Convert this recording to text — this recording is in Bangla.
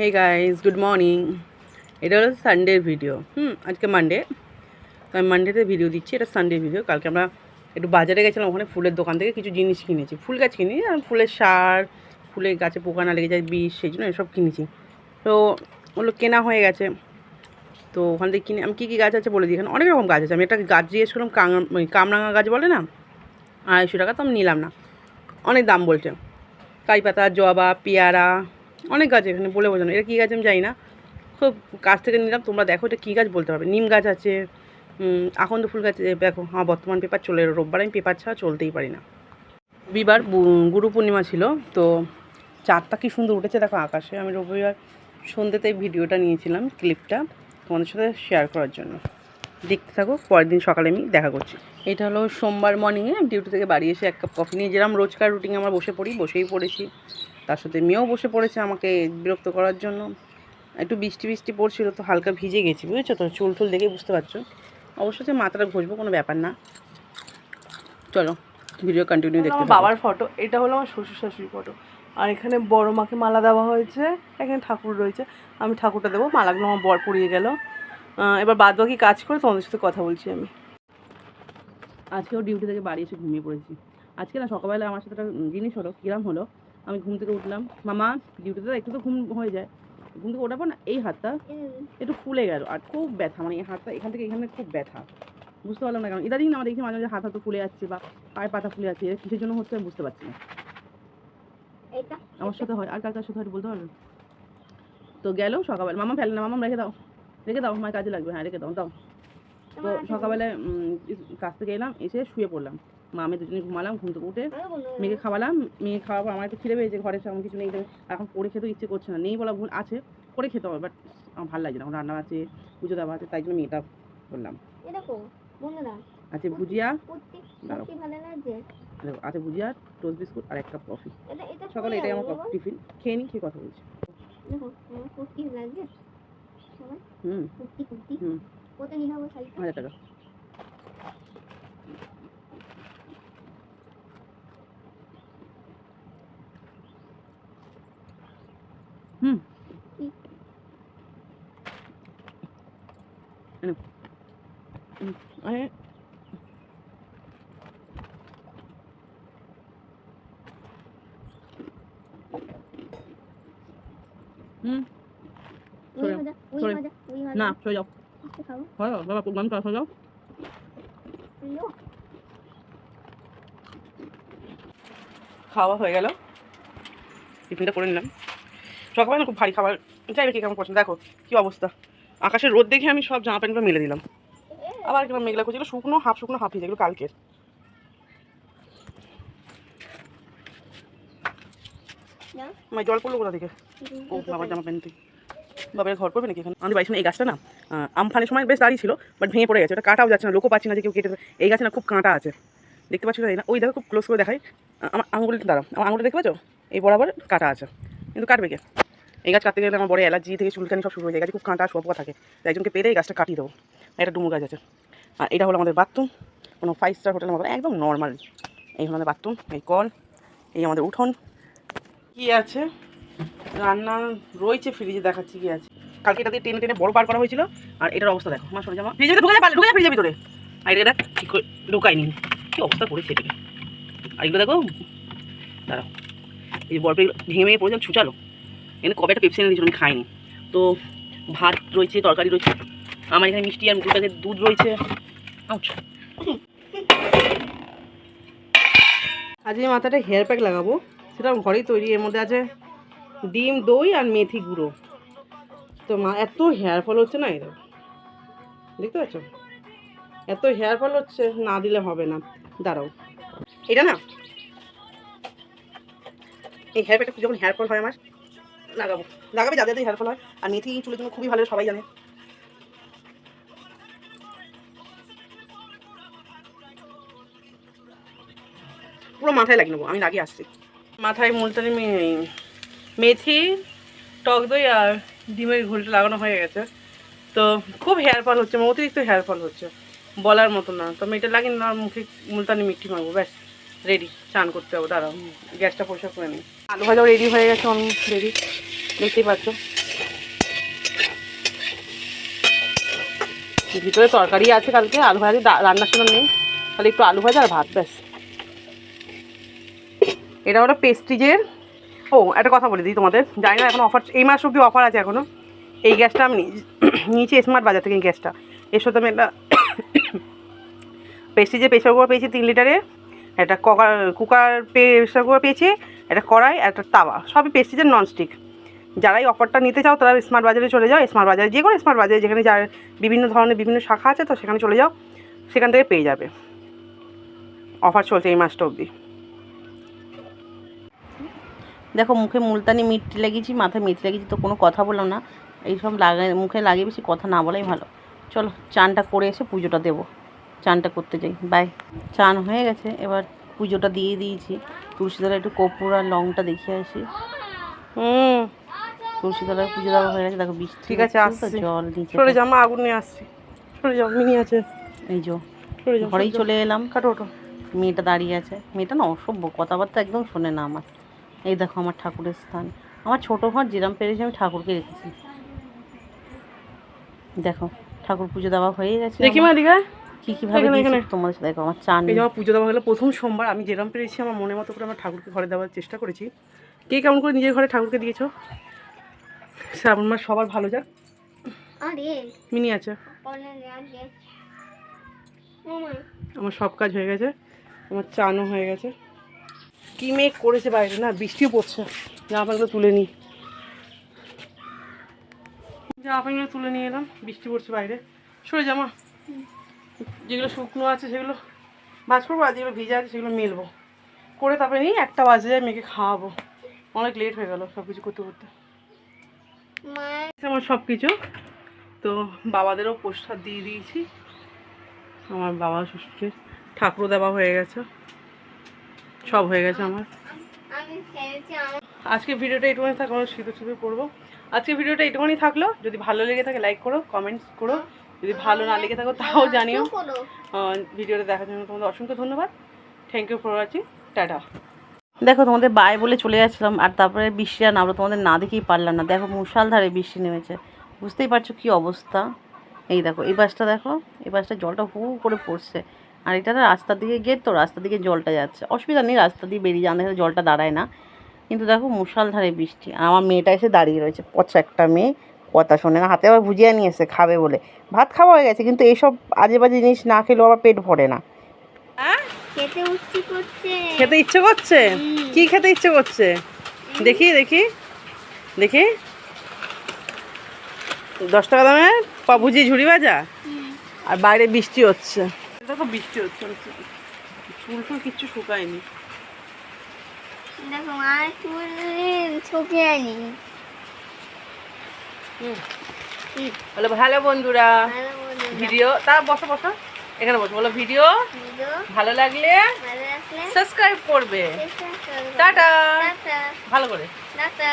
হে গাইজ গুড মর্নিং এটা হলো সানডের ভিডিও হুম, আজকে মানডে তো আমি মানডেতে ভিডিও দিচ্ছি, এটা সানডে ভিডিও কালকে আমরা একটু বাজারে গেছিলাম, ওখানে ফুলের দোকান থেকে কিছু জিনিস কিনেছি। ফুল গাছ কিনি, আর ফুলের সার, ফুলের গাছে পোকা না লেগে যায়, বিষ, সেই জন্য এসব কিনেছি। তো ওগুলো কেনা হয়ে গেছে। তো ওখান থেকে কিনে, আমি কী কী গাছ আছে বলে দিই। এখানে অনেক রকম গাছ আছে। আমি একটা গাছ জিজ্ঞেস করলাম কামরাঙা গাছ বলে না? আড়াইশো টাকা, তো আমি নিলাম না। অনেক দাম বলছে। কাই পাতা জবা, পেয়ারা অনেক গাছ এখানে বলে বোঝানো। এটা কী গাছ আমি জানি না। খুব গাছ থেকে নিলাম তোমরা দেখো এটা কী গাছ বলতে পারবে। নিম গাছ আছে উম, আকন্দ ফুল গাছ দেখো হ্যাঁ বর্তমান পেপার চলে এলো। রোববার আমি পেপার ছাড়া চলতেই পারি না। রবিবার গুরু পূর্ণিমা ছিল তো চারটা কি সুন্দর উঠেছে দেখো আকাশে। আমি রবিবার সন্ধ্যেতে ভিডিওটা নিয়েছিলাম ক্লিপটা তোমাদের সাথে শেয়ার করার জন্য। দেখতে থাকো পরের দিন সকালে আমি দেখা করছি। এটা হলো সোমবার মর্নিংয়ে ডিউটি থেকে বাড়ি এসে এক কাপ কফি নিয়ে যেরকম রোজকার রুটিনে আমরা বসে পড়ি বসেই পড়েছি। তার সাথে মেয়েও বসে পড়েছে আমাকে বিরক্ত করার জন্য। একটু বৃষ্টি বৃষ্টি পড়ছিল তো হালকা ভিজে গেছি বুঝেছ তো? চুল টুল দেখে বুঝতে পারছ। অবশ্য অবশ্যই মাথাটা ঘষবো কোনো ব্যাপার না। চলো ভিডিও কন্টিনিউ দেখতে বাবার ফটো এটা হলো আমার শ্বশুর শাশুড়ি ফটো আর এখানে বড় মাকে মালা দেওয়া হয়েছে এখানে ঠাকুর রয়েছে। আমি ঠাকুরটা দেবো মালাগুলো আমার বর পরিয়ে গেল। এবার বাদ বাকি কাজ করে তোমাদের সাথে কথা বলছি আমি। আজকেও ডিউটি থেকে বাড়ি এসে ঘুমিয়ে পড়েছি। আজকে না সকালবেলা আমার সাথে একটা জিনিস হলো কিরাম হলো আমি ঘুম থেকে উঠলাম। মামা ডিউটিতে তো একটু তো ঘুম হয়ে যায়। ঘুম থেকে ওঠার পর না এই হাতটা একটু ফুলে গেল আর খুব ব্যথা মানে এই হাতটা এখান থেকে এখানে খুব ব্যথা। বুঝতে পারলাম না কেন। ইদানিং না আমার দেখি মাঝে মাঝে হাত হাত ফুলে যাচ্ছে বা পায়ের পাতা ফুলে যাচ্ছে কিসের জন্য হচ্ছে আমি বুঝতে পারছি না। আমার সাথে হয়। আর কার কার সাথে হয় বলতে পারবেন? তো গেল সকালবেলা। মামা ফেলে না মামা রেখে দাও। রেখে দাও আমার কাজে লাগবে। হ্যাঁ রেখে দাও দাও। তো সকালবেলায় কাজ থেকে এলাম এসে শুয়ে পড়লাম। মা আমি দুজনে ঘুমালাম ঘুম থেকে উঠে মেয়েকে খাওয়ালাম মেয়ে খাওয়ার পর আমার একটু খিদে পেয়েছে ঘরে সেরকম কিছু নেই এখন করে খেতে ইচ্ছে করছে না। নেই বলা ভুল আছে করে খেতে হবে বাট আমার ভালো লাগছে না। এখন রান্না আছে পুজো দেওয়া আছে তাই জন্য মেয়েটা বন্ধুরা আছে ভুজিয়া আছে ভুজিয়া টোস্ট বিস্কুট আর এক কাপ কফি সকালে এটাই আমার টিফিন খেয়ে নি খেয়ে কথা বলছি। হুম। হাজার টাকা হুম এনো। আরে হুম না সরে যাও হয় বাবা গান করা সরে যাও খাওয়া হয়ে গেল। টিফিনটা করে নিলাম। সকালে না খুব ভারী খাবার। যাই রেখে কেমন পছন্দ। দেখো কি অবস্থা। আকাশের রোদ দেখে আমি সব জামা প্যান্টগুলো মেলে দিলাম। আবার কীরকম মেঘলা করছিল শুকনো হাফ শুকনো হাফ ভিজে এগুলো কালকের। না। আমার জল পড়ল কোথা থেকে? ও বাবার জামা প্যান্ট। বাবার ঘর করবে নাকি এখানে? আমাদের বাড়ির এই গাছটা না আমফানের সময় বেশ দাঁড়িয়ে ছিল বাট ভেঙে পড়ে গেছে। ওটা কাটাও যাচ্ছে না লোকও পাচ্ছি না যে কেউ কেটে এই গাছে না খুব কাঁটা আছে। দেখতে পাচ্ছি না ওই দেখো খুব ক্লোজ করে দেখাই। আমার আঙুলটা দাঁড়াও আমার আঙুলটা দেখতে পাচ্ছ? এই বরাবর কাটা আছে। কিন্তু কাটবে কে? এই গাছ কাটতে গেলে আমার বড় অ্যালার্জি থেকে চুলকানি সব শুরু হয়ে যায়। গাছে খুব কাঁটা শোয়া থাকে। তাই একজনকে পেরে এই গাছটা কাটিয়ে দেবো। একটা ডুমুর গাছ আছে। আর এটা হলো আমাদের বাথরুম। কোনো ফাইভ স্টার হোটেলের মতো না, একদম নর্মাল এই হলো আমাদের বাথরুম এই কল এই আমাদের উঠোন। কি আছে? রান্না রয়েছে ফ্রিজে দেখাচ্ছি কি আছে। কালকে এটা দিয়ে টেনে টেনে বড় বার করা হয়েছিল আর এটার অবস্থা দেখো। মা সরে জামা। ফ্রিজে ঢুকে যা পারলে ঢুকে ফ্রিজের ভিতরে। আর এটা ঠিক করে ঢুকায়নি কি অবস্থা করেছে এটাকে? আর এগুলো দেখো দাঁড়াও। এই বরফে ভেঙে ভেঙে পড়েছে ছুচালো। এখানে কবে একটা পেপসি এনে দিয়েছিল আমি খাইনি। তো ভাত রয়েছে তরকারি রয়েছে। আমার এখানে মিষ্টি আর কাছে দুধ রয়েছে। আউচ আজকে মাথাটা হেয়ার প্যাক লাগাবো। সেটা ঘরেই তৈরি, এর মধ্যে আছে ডিম, দই আর মেথি গুঁড়ো। তো মা, এত হেয়ার ফল হচ্ছে না এটা দেখতে পাচ্ছ? এত হেয়ার ফল হচ্ছে, না দিলে হবে না। দাঁড়াও। এটা না? এই হেয়ার প্যাকটা যখন হেয়ার ফল হয় আমার, লাগাবো। লাগাবে যাদের হেয়ার ফল হয়। আর মেথি চুলের জন্য খুবই ভালো, সবাই জানে। পুরো মাথায় লাগিয়ে নেব, আমি লাগিয়ে আসছি। মাথায় মুলতানি মেথি, টক দই আর ডিমের ঘুলটা লাগানো হয়ে গেছে। তো খুব হেয়ার ফল হচ্ছে, আমার অতিরিক্ত হেয়ার ফল হচ্ছে, বলার মতো না। তো আমি এটা লাগিয়ে না মুখে মুলতানি মিষ্টি মারবো ব্যাস রেডি চান করতে হবে, দাঁড়াও, গ্যাসটা পরিষ্কার করে নিই। আলু ভাজাও রেডি হয়ে গেছে, আমি রেডি দেখতেই পাচ্ছ। ভিতরে তরকারি আছে কালকে, আলু ভাজা রান্নার সময় নেই, তাহলে একটু আলু ভাজা আর ভাত, ব্যাস। এটা হলো পেস্টিজের ও, একটা কথা বলে দিই তোমাদের। জানি না এখন অফার এই মাস অব্দি অফার আছে এখনও এই গ্যাসটা আমি নিয়ে- নিয়েছি স্মার্ট বাজার থেকে এই গ্যাসটা। এর সাথে আমি একটা পেস্টিজের প্রেশার কুকার পেয়েছি তিন লিটারে। একটা কুকার কুকার প্রেশার কুকার পেয়েছি, একটা কড়াই একটা তাওয়া। সবই পেস্টিজের ননস্টিক যারা এই অফারটা নিতে চাও, তারা স্মার্ট বাজারে চলে যাও। স্মার্ট বাজারে, যে কোনো স্মার্ট বাজারে, যেখানে যার বিভিন্ন ধরনের বিভিন্ন শাখা আছে, তো সেখানে চলে যাও। সেখান থেকে পেয়ে যাবে। অফার চলছে এই মাসটা অবধি। দেখো মুখে মুলতানি মিটটি লাগিয়েছি মাথায় মিট লাগিয়েছি তো কোনো কথা বললাম না। এইসব লাগাই মুখে লাগিয়ে বেশি কথা না বলাই ভালো। চলো চানটা করে এসে পুজোটা দেবো। চানটা করতে যাই বাই। চান হয়ে গেছে এবার পুজোটা দিয়ে দিয়েছি। তুলসীতলায় একটু কর্পূর আর লংটা দেখিয়ে আসি। হুম তুলসীতলায় পুজো দেওয়া হয়ে গেছে দেখো বৃষ্টি ঠিক আছে, আসছি। জল নিচে সরে যা আগুন নিয়ে আসছি। সরে মিনি আছে। এই যো ঘরেই চলে এলাম। কাটো ওটো মেয়েটা দাঁড়িয়ে আছে। মেয়েটা না অসভ্য কথাবার্তা একদম শোনে না আমার। এই দেখো আমার ঠাকুরের স্থান। আমার ছোটো ঘর যেরম পেরেছি আমি ঠাকুরকে রেখেছি। দেখো ঠাকুর পুজো দেওয়া হয়ে গেছে দেখি মা দিঘা। কি কি ভাবে এখানে, দিয়েছি এখানে। তোমাদের সাথে দেখো আমার চান। এই যে আমার পুজো দেওয়া হলো প্রথম সোমবার। আমি যেরম পেরেছি আমার মনের মতো করে আমার ঠাকুরকে ঘরে দেওয়ার চেষ্টা করেছি। কে কেমন করে নিজের ঘরে ঠাকুরকে দিয়েছ? শ্রাবণ মাস সবার ভালো যাক। আরে। মিনি আছে। আমার সব কাজ হয়ে গেছে। আমার চানও হয়ে গেছে। কি মেঘ করেছে বাইরে, না, বৃষ্টিও পড়ছে। জামা প্যান্টগুলো তুলে নিই। জামা প্যান্টগুলো তুলে নিয়ে এলাম, বৃষ্টি পড়ছে বাইরে। সরে জামা যেগুলো শুকনো আছে সেগুলো ভাজ করব, আর যেগুলো ভিজে আছে সেগুলো মেলবো। করে তারপরে নিয়ে একটা বাজে যায় মেয়েকে খাওয়াবো। অনেক লেট হয়ে গেল সব কিছু করতে করতে। আমার সব কিছু তো বাবাদেরও প্রসাদ দিয়ে দিয়েছি। আমার বাবা, শ্বশুরকে ঠাকুর দেওয়া হয়ে গেছে। সব হয়ে গেছে আমার। আজকে ভিডিওটা এইটুখানি থাকল শীত ছবি করব আজকে ভিডিওটা এইটুখানি থাকল যদি ভালো লেগে থাকে লাইক করো কমেন্টস করো। যদি ভালো না লেগে থাকো তাও জানিও। করো। আহ, ভিডিওটা দেখার জন্য তোমাদের অসংখ্য ধন্যবাদ। Thank you for watching tata দেখো তোমাদের বাই বলে চলে যাচ্ছিলাম আর তারপরে বৃষ্টি আর নামলো তোমাদের না দেখেই পারলাম না। দেখো মুষালধারে বৃষ্টি নেমেছে। বুঝতেই পারছ কি অবস্থা? এই দেখো এই বাসটা দেখো এই বাসটা জলটা হু করে পড়ছে। আর এটা রাস্তার দিকে গেট তো রাস্তার দিকে জলটা যাচ্ছে। অসুবিধা নেই রাস্তা দিয়ে বেরিয়ে যান দেখে জলটা দাঁড়ায় না। কিন্তু দেখো মুষালধারে বৃষ্টি আর আমার মেয়েটা এসে দাঁড়িয়ে রয়েছে পচা একটা মেয়ে কথা শোনে না হাতে আবার ভুজিয়া নিয়ে এসে খাবে বলে। ভাত খাওয়া হয়ে গেছে কিন্তু এইসব আজে বাজে জিনিস না খেলেও আবার পেট ভরে না। খেতে খেতে ইচ্ছে করছে? কি খেতে ইচ্ছে করছে? দেখি দেখি দেখি। দশ টাকা দামের পাবুজি ঝুড়ি ভাজা? আর বাইরে বৃষ্টি হচ্ছে। দেখো বৃষ্টি হচ্ছে চুল টুল কিচ্ছু শুকায়নি। দেখো মা চুল শুকিয়ে বলো ভালো বন্ধুরা। ভিডিও তা বসো বসো এখানে বসো বলো ভিডিও ভালো লাগলে সাবস্ক্রাইব করবে। টাটা। ভালো করে। টাটা।